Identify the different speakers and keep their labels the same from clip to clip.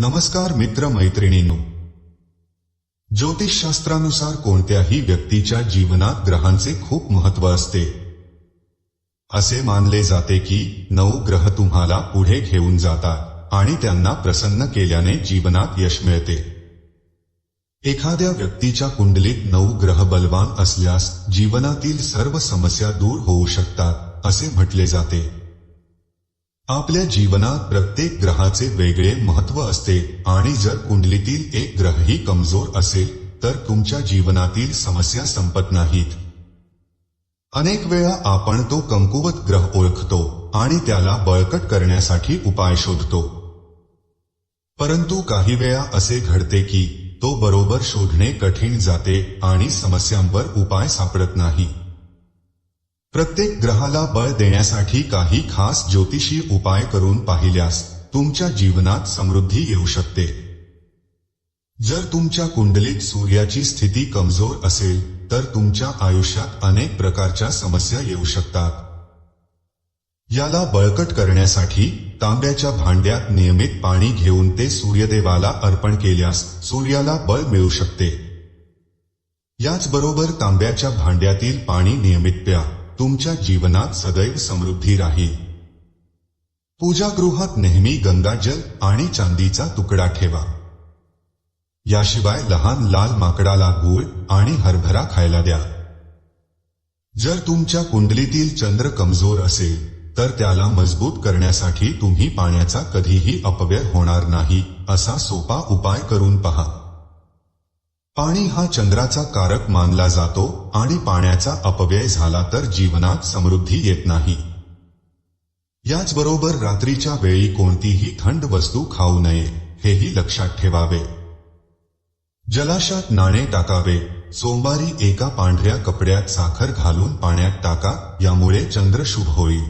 Speaker 1: नमस्कार मित्र मैत्रिणींनो. ज्योतिषशास्त्रानुसार कोणत्याही व्यक्तीच्या जीवनात ग्रहांचे खूप महत्त्व असते. असे मानले जाते की नऊ ग्रह तुम्हाला पुढे घेऊन जातात आणि त्यांना प्रसन्न केल्याने जीवनात यश मिळते. एखाद्या व्यक्तीच्या कुंडलीत नऊ ग्रह बलवान असल्यास जीवनातील सर्व समस्या दूर होऊ शकतात असे म्हटले जाते. आपल्या जीवनात प्रत्येक ग्रहाचे वेगळे महत्त्व असते आणि जर कुंडलीतील एक ग्रहही कमजोर असेल तर तुमच्या जीवनातील समस्या संपत नाहीत. अनेक वेळा आपण तो कमकुवत ग्रह ओळखतो आणि त्याला बळकट करण्यासाठी उपाय शोधतो. परंतु काही वेळा असे घडते की तो बरोबर शोधणे कठीण जाते आणि समस्यांवर उपाय सापडत नाही. प्रत्येक ग्रहाला बळ देण्यासाठी काही खास ज्योतिषी उपाय करून पाहिल्यास तुमच्या जीवनात समृद्धी येऊ शकते. जर तुमच्या कुंडलीत सूर्याची स्थिती कमजोर असेल तर तुमच्या आयुष्यात अनेक प्रकारच्या समस्या येऊ शकतात. याला बळकट करण्यासाठी तांब्याच्या भांड्यात नियमित पाणी घेऊन ते सूर्यदेवाला अर्पण केल्यास सूर्याला बळ मिळू शकते. याचबरोबर तांब्याच्या भांड्यातील पाणी नियमित प्या. तुमच्या जीवनात सदैव समृद्धी राहील पूजागृहात नेहमी गंगाजल आणि चांदीचा तुकडा ठेवा. याशिवाय लहान लाल माकडाला गूळ आणि हरभरा खायला द्या. जर तुमच्या कुंडलीतील चंद्र कमजोर असेल तर त्याला मजबूत करण्यासाठी तुम्ही पाण्याचा कधीही अपव्यय होणार नाही असा सोपा उपाय करून पहा. पाणी हा चंद्राचा कारक मानला जातो आणि पाण्याचा अपव्यय झाला तर जीवनात समृद्धी येत नाही. याचबरोबर रात्रीच्या वेळी कोणतीही थंड वस्तू खाऊ नये हेही लक्षात ठेवावे. जलाशयात नाणे टाकावे सोमवारी एका पांढऱ्या कपड्यात साखर घालून पाण्यात टाका यामुळे चंद्र शुभ होईल.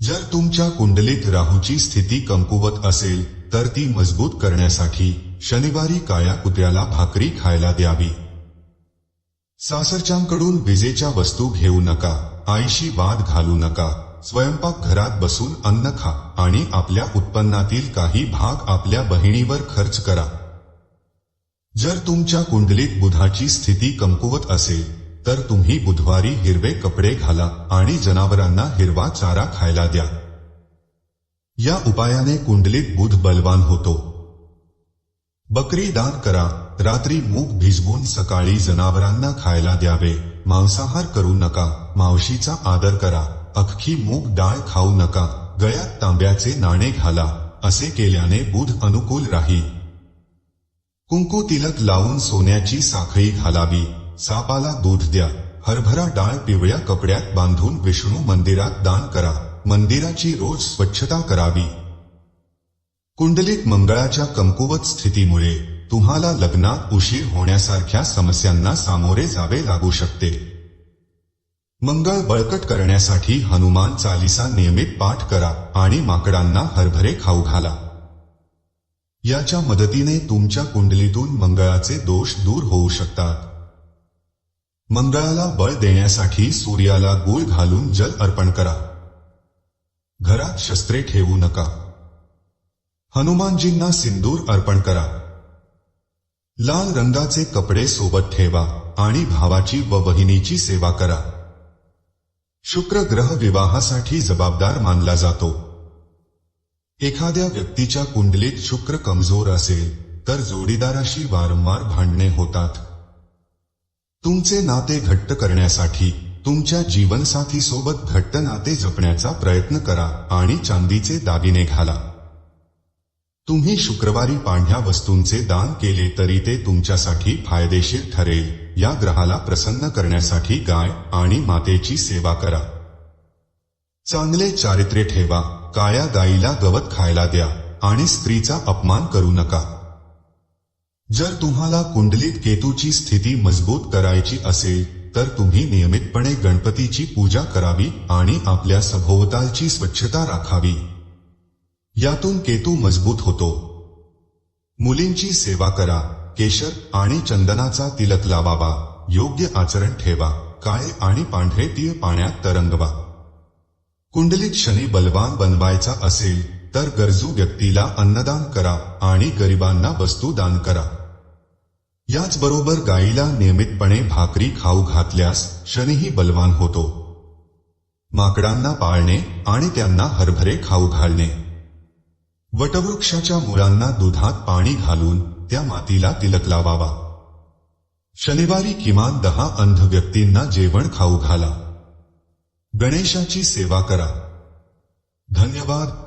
Speaker 1: जर तुमच्या कुंडलीत राहूची स्थिती कमकुवत असेल तर ती मजबूत करण्यासाठी शनिवारी काळ्या कुत्र्याला भाकरी खायला द्यावी. सासरच्यांकडून विजेच्या वस्तू घेऊ नका आईशी वाद घालू नका स्वयंपाक घरात बसून अन्न खा आणि आपल्या उत्पन्नातील काही भाग आपल्या बहिणीवर खर्च करा. जर तुमच्या कुंडलीत बुधाची स्थिती कमकुवत असेल तर तुम्ही बुधवारी हिरवे कपडे घाला आणि जनावरांना हिरवा चारा खायला द्या. या उपायाने कुंडलीत बुध बलवान होतो. बकरी दान करा. रात्री मूग भिजवून सकाळी जनावरांना खायला द्यावे. मांसाहार करू नका. मावशीचा आदर करा. अख्खी मूग डाळ खाऊ नका. गळ्यात तांब्याचे नाणे घाला. असे केल्याने बुध अनुकूल राहील कुंकू तिलक लावून सोन्याची साखळी घालावी. सापाला दूध द्या. हरभरा डाळ पिवळ्या कपड्यात बांधून विष्णू मंदिरात दान करा. मंदिराची रोज स्वच्छता करावी. कुंडलीत मंगळाच्या कमकुवत स्थितीमुळे तुम्हाला लग्नात उशीर होण्यासारख्या समस्यांना सामोरे जावे लागू शकते. मंगळ बळकट करण्यासाठी हनुमान चालिसा नियमित पाठ करा आणि माकडांना हरभरे खाऊ घाला. याच्या मदतीने तुमच्या कुंडलीतून मंगळाचे दोष दूर होऊ शकतात. मंगळाला बळ देण्यासाठी सूर्याला गूळ घालून जल अर्पण करा. घरात शस्त्रे ठेवू नका. हनुमानजींना सिंदूर अर्पण करा. लाल रंगाचे कपडे सोबत ठेवा आणि भावाची व बहिणीची सेवा करा. शुक्र ग्रह विवाहासाठी जबाबदार मानला जातो. एखाद्या व्यक्तीच्या कुंडलीत शुक्र कमजोर असेल तर जोडीदाराशी वारंवार भांडणे होतात. तुमचे नाते घट्ट करण्यासाठी तुमच्या जीवनसाथीसोबत घट्ट नाते जपण्याचा प्रयत्न करा आणि चांदीचे दागिने घाला. तुम्ही शुक्रवारी पांढ्या वस्तूंचे दान केले तरी ते तुमच्यासाठी फायदेशीर ठरेल. या ग्रहाला प्रसन्न करण्यासाठी गाय आणि मातेची सेवा करा. चांगले चारित्र्य ठेवा. काळ्या गाईला गवत खायला द्या आणि स्त्रीचा अपमान करू नका. जर तुम्हाला कुंडलीत केतूची स्थिती मजबूत करायची असेल तर तुम्ही नियमितपणे गणपतीची पूजा करावी आणि आपल्या सभोवतालची स्वच्छता राखावी. यातून केतू मजबूत होतो. मुलींची सेवा करा. केशर आणि चंदनाचा तिलक लावावा. योग्य आचरण ठेवा. काळे आणि पांढरे तीळ पाण्यात तरंगवा. कुंडलीत शनी बलवान बनवायचा असेल तर गरजू व्यक्तीला अन्नदान करा आणि गरिबांना वस्तू दान करा. याचबरोबर गायीला नियमितपणे भाकरी खाऊ घातल्यास शनीही बलवान होतो. माकडांना पाळणे आणि त्यांना हरभरे खाऊ घालणे. वटवृक्षाच्या मुळांना दुधात पाणी घालून त्या मातीला तिलक लावावा. शनिवारी किमान दहा अंध व्यक्तींना जेवण खाऊ घाला. गणेशाची सेवा करा. धन्यवाद.